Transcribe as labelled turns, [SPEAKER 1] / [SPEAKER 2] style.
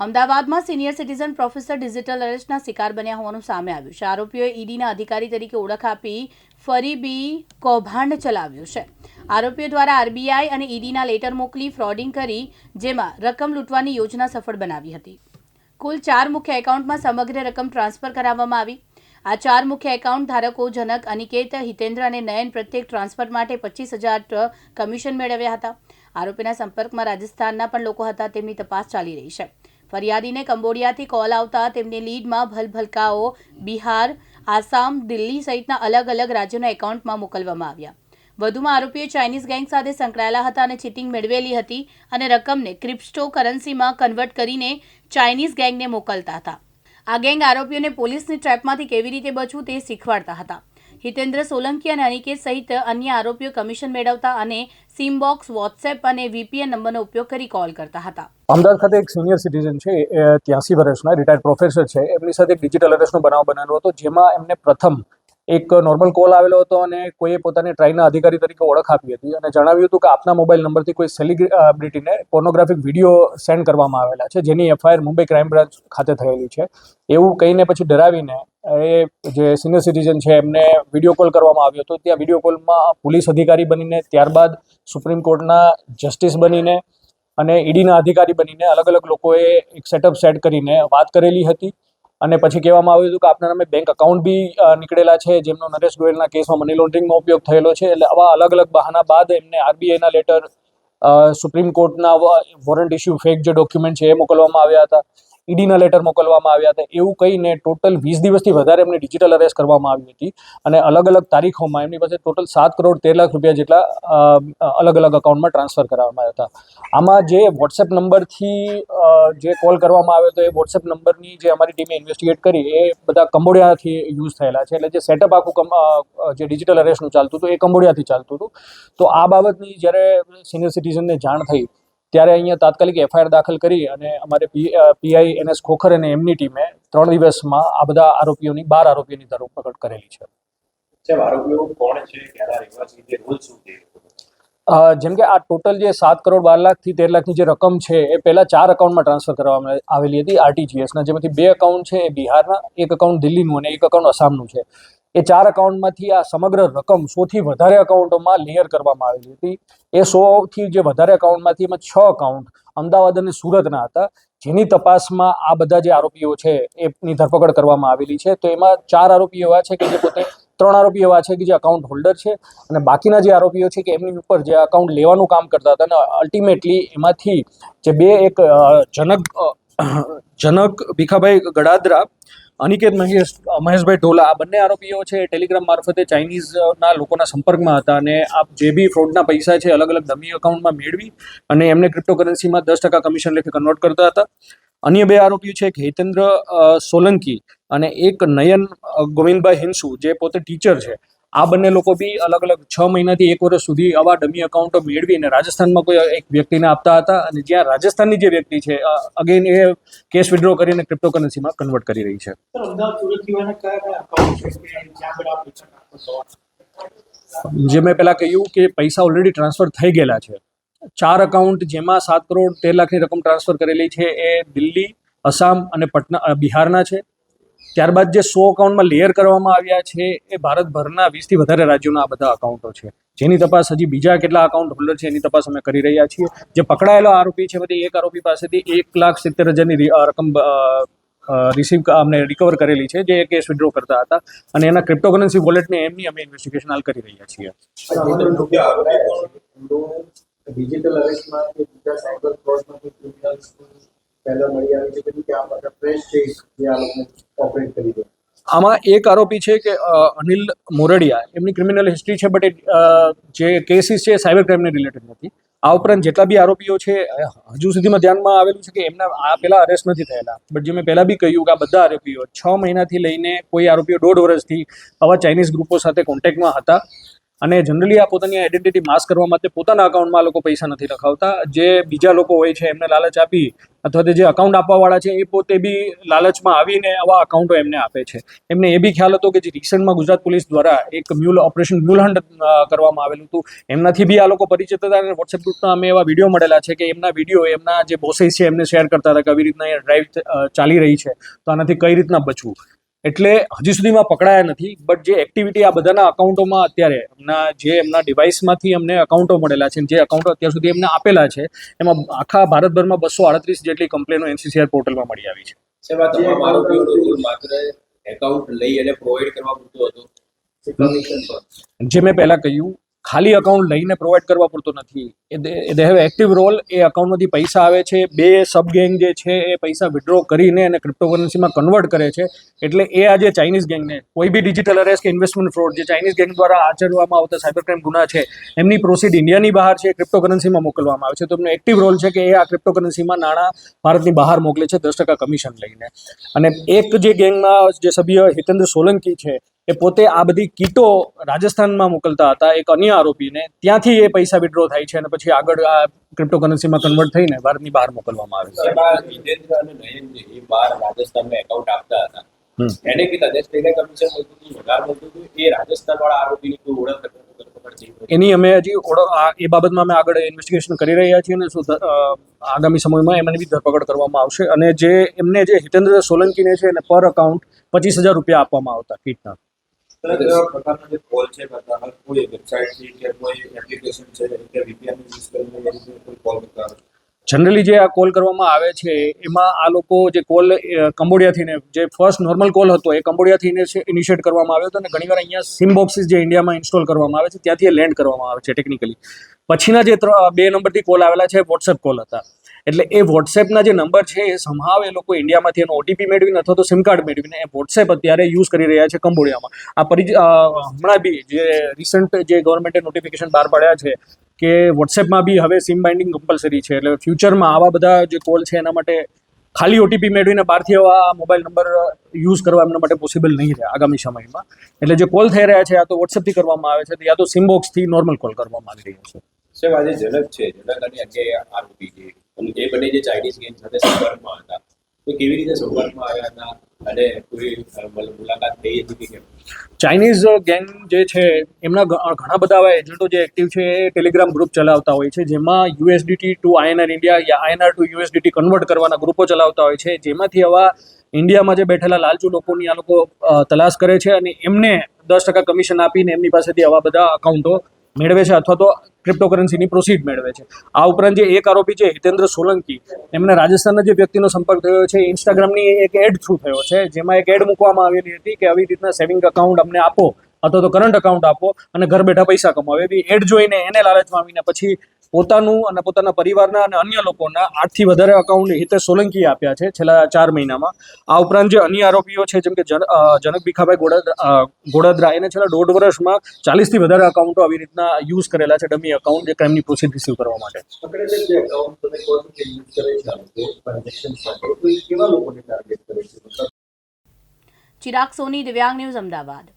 [SPEAKER 1] અમદાવાદમાં senior citizen professor digital અરેસ્ટના શિકાર બન્યા હોવાનું સામે આવ્યું છે. આરોપીઓએ ઈડીના અધિકારી તરીકે ઓળખ આપી ફરી બી કૌભાંડ ચલાવ્યું છે. આરોપીઓ દ્વારા આરબીઆઈ અને ઈડીના લેટર મોકલી ફ્રોડિંગ કરી, જેમાં રકમ લૂંટવાની યોજના સફળ બનાવી હતી. કુલ ચાર મુખ્ય એકાઉન્ટમાં સમગ્ર રકમ ટ્રાન્સફર કરાવવામાં આવી. આ ચાર મુખ્ય એકાઉન્ટ ધારકો જનક અનિકેત, હિતેન્દ્ર અને નયન પ્રત્યેક ટ્રાન્સફર માટે પચીસ હજાર કમિશન મેળવ્યા હતા. આરોપીના સંપર્કમાં રાજસ્થાનના પણ લોકો હતા. તેમની તપાસ ચાલી રહી છે. ફરિયાદીને કંબોડિયાથી કોલ આવતા તેમની લીડમાં ભલભલકાઓ બિહાર, આસામ, દિલ્હી સહિતના અલગ અલગ રાજ્યોના એકાઉન્ટમાં મોકલવામાં આવ્યા. વધુમાં આરોપીએ ચાઇનીઝ ગેંગ સાથે સંકળાયેલા હતા અને ચીટિંગ મેળવેલી હતી અને રકમને ક્રિપ્ટો કરન્સીમાં કન્વર્ટ કરીને ચાઇનીઝ ગેંગને મોકલતા હતા. આ ગેંગ આરોપીઓને પોલીસની ટ્રેપમાંથી કેવી રીતે બચવું તે શીખવાડતા હતા. હિતેન્દ્ર સોલંકી અને અનિકેત સહિત અન્ય આરોપીઓ કમિશન મેળવતા અને સિમબોક્સ, વોટ્સએપ અને વીપીએન નંબરનો ઉપયોગ કરી કોલ કરતા હતા.
[SPEAKER 2] અમદાવાદ ખાતે એક સિનિયર સિટીઝન છે, એ ત્યાંસી વર્ષના રિટાયર્ડ પ્રોફેસર છે. એમની સાથે ડિજિટલ અરેસ્ટનો બનાવ બનેલો હતો, જેમાં એમને પ્રથમ એક નોર્મલ કોલ આવેલો હતો અને કોઈએ પોતાની ટ્રાઈના અધિકારી તરીકે ઓળખ આપી હતી અને જણાવ્યું હતું કે આપના મોબાઈલ નંબરથી કોઈ સેલિબ્રિટીને પોર્નોગ્રાફિક વીડિયો સેન્ડ કરવામાં આવેલા છે, જેની એફઆઈઆર મુંબઈ ક્રાઇમ બ્રાન્ચ ખાતે થયેલી છે. એવું કહીને પછી ડરાવીને એ જે સિનિયર સિટીઝન છે, એમને વીડિયો કોલ કરવામાં આવ્યો હતો. ત્યાં વીડિયો કોલમાં પોલીસ અધિકારી બનીને, ત્યારબાદ સુપ્રીમ કોર્ટના જસ્ટિસ બનીને અને ઈડીના અધિકારી બનીને અલગ અલગ લોકોએ એક સેટઅપ સેટ કરીને વાત કરેલી હતી. અને પછી કહેવામાં આવ્યું હતું કે આપના નામે બેંક અકાઉન્ટ બી નીકળેલા છે. જેમનો નરેશ ગોયલના કેસમાં મની લોન્ડરિંગનો ઉપયોગ થયેલો છે. એટલે આવા અલગ અલગ બહાના બાદ એમને આરબીઆઈના લેટર સુપ્રીમ કોર્ટના વોરંટ ઇસ્યુ ફેક જે ડોક્યુમેન્ટ છે, એ મોકલવામાં આવ્યા હતા. ઈડીના લેટર મોકલવામાં આવ્યા હતા. એવું કહીને ટોટલ વીસ દિવસથી વધારે એમને ડિજિટલ અરેસ્ટ કરવામાં આવી હતી. અને અલગ અલગ તારીખોમાં એમની પાસે ટોટલ સાત કરોડ તેર લાખ રૂપિયા જેટલા અલગ અલગ અકાઉન્ટમાં ટ્રાન્સફર કરવામાં આવ્યા હતા. આમાં જે વોટ્સએપ નંબરથી જે કોલ કરવામાં આવ્યો હતો એ વોટ્સએપ નંબરની જે અમારી ટીમે ઇન્વેસ્ટિગેટ કરી, એ બધા કંબોડિયાથી યુઝ થયેલા છે. એટલે જે સેટઅપ આખું જે ડિજિટલ અરેસ્ટનું ચાલતું હતું એ કંબોડિયાથી ચાલતું હતું. તો આ બાબતની જ્યારે સિનિયર સિટીઝનને જાણ થઈ ત્યારે અહીંયા તાત્કાલિક એફઆઈઆર દાખલ કરી અને અમારે પીઆઈ એનએસ ખોખર અને એમની ટીમે ત્રણ દિવસમાં આ બધા આરોપીઓની બાર આરોપીઓની ધરપકડ કરેલી છે. જેમ કે આ ટોટલ જે સાત કરોડ બાર લાખથી તેર લાખની જે રકમ છે એ પહેલાં ચાર અકાઉન્ટમાં ટ્રાન્સફર કરવામાં આવેલી હતી આરટીજીએસના જેમાંથી બે અકાઉન્ટ છે એ બિહારના એક અકાઉન્ટ દિલ્હીનું અને એક અકાઉન્ટ આસામનું છે. એ ચાર અકાઉન્ટમાંથી આ સમગ્ર રકમ સોથી વધારે અકાઉન્ટોમાં લેયર કરવામાં આવેલી હતી. એ સોથી જે વધારે અકાઉન્ટમાંથી એમાં છ અકાઉન્ટ અમદાવાદ અને સુરતના હતા, જેની તપાસમાં આ બધા જે આરોપીઓ છે એની ધરપકડ કરવામાં આવેલી છે. તો એમાં ચાર આરોપીઓ એવા છે કે જે પોતે, ત્રણ આરોપી એવા છે કે જે અકાઉન્ટ હોલ્ડર છે અને બાકીના જે આરોપીઓ છે કે એમની ઉપર જે અકાઉન્ટ લેવાનું કામ કરતા હતા અને અલ્ટિમેટલી એમાંથી જે બે એક જનક જનક ભીખાભાઈ ગડાદરા અનિકેત મહેશ, મહેશભાઈ ઢોલા, આ બંને આરોપીઓ છે ટેલિગ્રામ મારફતે ચાઇનીઝના લોકોના સંપર્કમાં હતા અને આ જે બી ફ્રોડના પૈસા છે અલગ અલગ ડમી અકાઉન્ટમાં મેળવી અને એમને ક્રિપ્ટોકરન્સીમાં દસ ટકા કમિશન લેખે કન્વર્ટ કરતા હતા. અન્ય બે આરોપીઓ છે, એક હેતેન્દ્ર સોલંકી અને એક નયન ગોવિંદભાઈ હિંસુ, જે પોતે ટીચર છે. આ બંને લોકો બી અલગ અલગ છ મહિનાથી એક વર્ષ સુધી આવા ડમી અકાઉન્ટો મેળવીને રાજસ્થાનમાં કોઈ એક વ્યક્તિને આપતા હતા અને જ્યાં રાજસ્થાનની જે વ્યક્તિ છે અગેન એ કેશ વિડ્રો કરીને ક્રિપ્ટોકરન્સીમાં કન્વર્ટ કરી રહી છે. જે મેં પહેલાં કહ્યું કે પૈસા ઓલરેડી ટ્રાન્સફર થઈ ગયેલા છે. ચાર અકાઉન્ટ જેમાં સાત કરોડ તેર લાખની રકમ ટ્રાન્સફર કરેલી છે એ દિલ્હી અસામ અને પટના બિહારના છે. ત્યારબાદ જે સો અકાઉન્ટમાં લેયર કરવામાં આવ્યા છે, એ ભારતભરના વીસથી વધારે રાજ્યોના આ બધા અકાઉન્ટો છે. જેની તપાસ હજી બીજા કેટલા અકાઉન્ટ હોલ્ડર છે એની તપાસ અમે કરી રહ્યા છીએ. જે પકડાયેલો આરોપી છે બધી, એક આરોપી પાસેથી એક લાખ સિત્તેર હજારની રકમ રિસીવ અમને રિકવર કરેલી છે, જે કેસ વિડ્રો કરતા હતા. અને એના ક્રિપ્ટોકરન્સી વોલેટને એમની અમે ઇન્વેસ્ટિગેશન હાલ કરી રહ્યા છીએ.
[SPEAKER 3] ડિજિટલ
[SPEAKER 2] આમાં એક આરોપી છે કે અનિલ મોરડિયા. એમની ક્રિમિનલ હિસ્ટ્રી છે બટ જે કેસીસ છે સાયબર ક્રાઇમને રિલેટેડ નથી. આ ઉપરાંત જેટલા બી આરોપીઓ છે હજુ સુધીમાં ધ્યાનમાં આવેલું છે કે એમના, આ પહેલા અરેસ્ટ નથી થયેલા. બટ જે મેં પહેલા બી કહ્યું કે આ બધા આરોપીઓ છ મહિનાથી લઈને કોઈ આરોપીઓ દોઢ વર્ષથી આવા ચાઇનીઝ ગ્રુપો સાથે કોન્ટેક્ટમાં હતા. અને જનરલી આ પોતાની આઈડેન્ટિટી માસ્ક કરવા માટે પોતાના અકાઉન્ટમાં લોકો પૈસા નથી રખાવતા જે બીજા લોકો હોય છે, એમને લાલચ આપી અથવા તો જે અકાઉન્ટ આપવાવાળા છે, એ પોતે બી લાલચમાં આવીને આવા અકાઉન્ટો એમને આપે છે. એમને એ બી ખ્યાલ હતો કે જે રિસન્ટમાં ગુજરાત પોલીસ દ્વારા એક મ્યુલ ઓપરેશન મ્યુલ હન્ટ કરવામાં આવેલું હતું. એમનાથી બી આ લોકો પરિચિત હતા અને વોટ્સએપ ગ્રુપના અમે એવા વીડિયો મળેલા છે કે એમના વીડિયો એમના જે બોસેસ છે, એમને શેર કરતા હતા કે આવી રીતના ડ્રાઈવ ચાલી રહી છે. તો આનાથી કઈ રીતના બચવું? એટલે હજી સુધીમાં પકડાયા નથી બટ જે એક્ટિવિટી આ બધાના અકાઉન્ટોમાં અત્યારે એમના જે એમના ડિવાઇસમાંથી અમને અકાઉન્ટો મળેલા છે જે અકાઉન્ટો અત્યાર સુધી એમને આપેલા છે એમાં આખા ભારતભરમાં બસો આડત્રીસ જેટલી કમ્પ્લેનો એનસીસીઆર પોર્ટલમાં મળી આવી છે.
[SPEAKER 4] માત્ર એકાઉન્ટ લઈ અને પ્રોવાઈડ કરવા પૂરતું હતું?
[SPEAKER 2] જે મેં પહેલાં કહ્યું ખાલી અકાઉન્ટ લઈને પ્રોવાઈડ કરવા પૂરતો નથી. એ દે હેવ એક્ટિવ રોલ એ અકાઉન્ટમાંથી પૈસા આવે છે. બે સબ ગેંગ જે છે એ પૈસા વિડ્રો કરીને અને ક્રિપ્ટોકરન્સીમાં કન્વર્ટ કરે છે. એટલે એ આજે ચાઇનીઝ ગેંગને કોઈ બી ડિજિટલ અરેસ્ટ કે ઇન્વેસ્ટમેન્ટ ફ્રોડ જે ચાઇનીઝ ગેંગ દ્વારા આચરવામાં આવતા સાયબર ક્રાઇમ ગુના છે, એમની પ્રોસીડ ઇન્ડિયાની બહાર છે ક્રિપ્ટોકરન્સીમાં મોકલવામાં આવે છે. તો એમનો એક્ટિવ રોલ છે કે એ આ ક્રિપ્ટોકરન્સીમાં નાણાં ભારતની બહાર મોકલે છે, દસ ટકા કમિશન લઈને. અને એક જે ગેંગમાં જે સભ્ય હિતેન્દ્ર સોલંકી છે એ પોતે આ બધી કીટો રાજસ્થાનમાં મોકલતા હતા એક અન્ય આરોપીને. ત્યાંથી એ પૈસા વિડ્રો થાય છે અને પછી આગળ આ ક્રિપ્ટોકરન્સીમાં કન્વર્ટ થઈને ભારતની બહાર મોકલવામાં આવે છે.
[SPEAKER 4] અને નયન જે એ બાર રાજસ્થાનમાં એકાઉન્ટ આપતા હતા એને બી તદેશ લઈને કમિશન મળતું હતું વધારે મળતું હતું. એ રાજસ્થાન વાળા આરોપીની કોઈ ઓળખ અથવા તો ધરપકડ થઈ નથી.
[SPEAKER 2] એની અમે હજી એ બાબતમાં અમે આગળ ઇન્વેસ્ટિગેશન કરી રહ્યા છીએ અને શું આગામી સમયમાં એમની બી ધરપકડ કરવામાં આવશે. અને જે એમને જે હિતેન્દ્ર સોલંકીને છે એને પર અકાઉન્ટ પચીસ હજાર રૂપિયા આપવામાં આવતા કીટના.
[SPEAKER 4] સર, કેવા પ્રકારના જે કોલ છે કરતા હોય, કોઈ વેબસાઇટથી કે કોઈ એપ્લિકેશન છે કે VPN યુઝ કરીને કોઈ કોલ કરતા હોય.
[SPEAKER 2] જનરલી જે આ કોલ કરવામાં આવે છે એમાં આ લોકો જે કોલ કંબોડિયાથી જે ફર્સ્ટ નોર્મલ કોલ હતો એ કંબોડિયાથી ઇનિશિયેટ કરવામાં આવ્યો હતો અને ઘણીવાર અહીંયા સિમ બોક્સિસ જે ઇન્ડિયામાં ઇન્સ્ટોલ કરવામાં આવે છે ત્યાંથી લેન્ડ કરવામાં આવે છે ટેકનિકલી પછીના જે બે નંબરથી કોલ આવેલા છે વોટ્સએપ કોલ હતા. એટલે એ વોટ્સએપના જે નંબર છે એ સંભાવ એ લોકો ઇન્ડિયામાંથી એનો ઓટીપી મેળવીને અથવા તો સિમ કાર્ડ મેળવીને એ વોટ્સએપ અત્યારે યુઝ કરી રહ્યા છે કંબોડિયામાં. આ પરિ હમણાં બી જે રિસન્ટ જે ગવર્મેન્ટે નોટિફિકેશન બહાર પાડ્યા છે કે વોટ્સએપમાં બી હવે સિમ બાઇન્ડિંગ કમ્પલસરી છે. એટલે ફ્યુચરમાં આવા બધા જે કોલ છે એના માટે ખાલી ઓટીપી મેળવીને બહારથી આવા મોબાઈલ નંબર યુઝ કરવા એમના માટે પોસિબલ નહીં રહે આગામી સમયમાં. એટલે જે કોલ થઈ રહ્યા છે આ તો વોટ્સએપથી કરવામાં આવે છે યા તો સિમ બોક્સથી નોર્મલ કોલ કરવામાં આવી રહ્યો છે.
[SPEAKER 4] સાહેબ, આજે ઝલક છે. ઝલક અને અજય આરોપી છે અને એ બંને જે ચાઇનીઝ ગેમ સાથે સંપર્કમાં હતા, તો કેવી રીતે સંપર્કમાં આવ્યા હતા અને કોઈ મુલાકાત થઈ હતી કે
[SPEAKER 2] ચાઇનીઝ ગેંગ જે છે, એમના ઘણા બધા એવા એજન્ટો જે એક્ટિવ છે, એ ટેલિગ્રામ ગ્રુપ ચલાવતા હોય છે, જેમાં યુએસડીટી ટુ આઈએનઆર ઇન્ડિયા યા આઈએનઆર ટુ યુએસડીટી કન્વર્ટ કરવાના ગ્રુપો ચલાવતા હોય છે, જેમાંથી આવા ઇન્ડિયામાં જે બેઠેલા લાલચુ લોકોની આ લોકો તલાશ કરે છે અને એમને દસ ટકા કમિશન આપીને એમની પાસેથી આવા બધા અકાઉન્ટો મેળવે છે અથવા તો ક્રિપ્ટોકરન્સીની પ્રોસીડ મેળવે છે. આ ઉપરાંત જે એક આરોપી છે, હિતેન્દ્ર સોલંકી, એમને રાજસ્થાનના જે વ્યક્તિનો સંપર્ક થયો છે ઇન્સ્ટાગ્રામની એક એડ થ્રુ થયો છે, જેમાં એક એડ મૂકવામાં આવેલી હતી કે આવી રીતના સેવિંગ અકાઉન્ટ અમને આપો, અથવા તો કરંટ અકાઉન્ટ આપો અને ઘર બેઠા પૈસા કમાવો. એવી એડ જોઈને એને લાલચમાં આવીને પછી પોતાનું અને પોતાના પરિવારના અને અન્ય લોકોના આઠથી વધારે અકાઉન્ટ હિતેશ સોલંકીએ આપ્યા છે છેલ્લા ચાર મહિનામાં. આ ઉપરાંત જે અન્ય આરોપીઓ છે જેમ કે જન જનક ભીખાભાઈ ગોડાદરા અ, એને છેલ્લા દોઢ વર્ષમાં ચાલીસથી વધારે અકાઉન્ટો આવી રીતના યુઝ કરેલા છે ડમી અકાઉન્ટ જે ક્રાઇમની પ્રોસીડ રિસીવ કરવા માટે.
[SPEAKER 1] ચિરાગ સોની દિવ્યાંગ ન્યૂઝ અમદાવાદ.